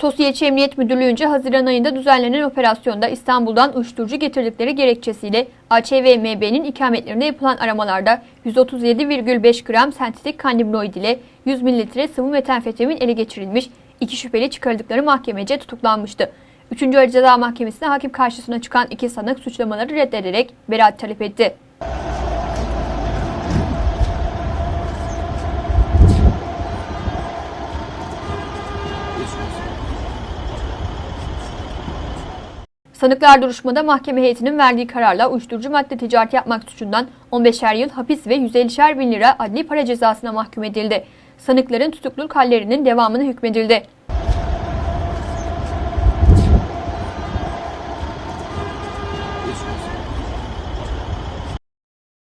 Sosyal Emniyet Müdürlüğü'nce Haziran ayında düzenlenen operasyonda İstanbul'dan uyuşturucu getirdikleri gerekçesiyle AÇVMB'nin ikametlerinde yapılan aramalarda 137,5 gram sentetik kandibinoid ile 100 mililitre sıvı metamfetamin ele geçirilmiş, iki şüpheli çıkarıldıkları mahkemece tutuklanmıştı. Üçüncü Ağır Ceza Mahkemesi'ne hakim karşısına çıkan iki sanık suçlamaları reddederek beraat talep etti. Sanıklar duruşmada mahkeme heyetinin verdiği kararla uyuşturucu madde ticareti yapmak suçundan 15'er yıl hapis ve 150'şer bin lira adli para cezasına mahkum edildi. Sanıkların tutukluluk hallerinin devamına hükmedildi.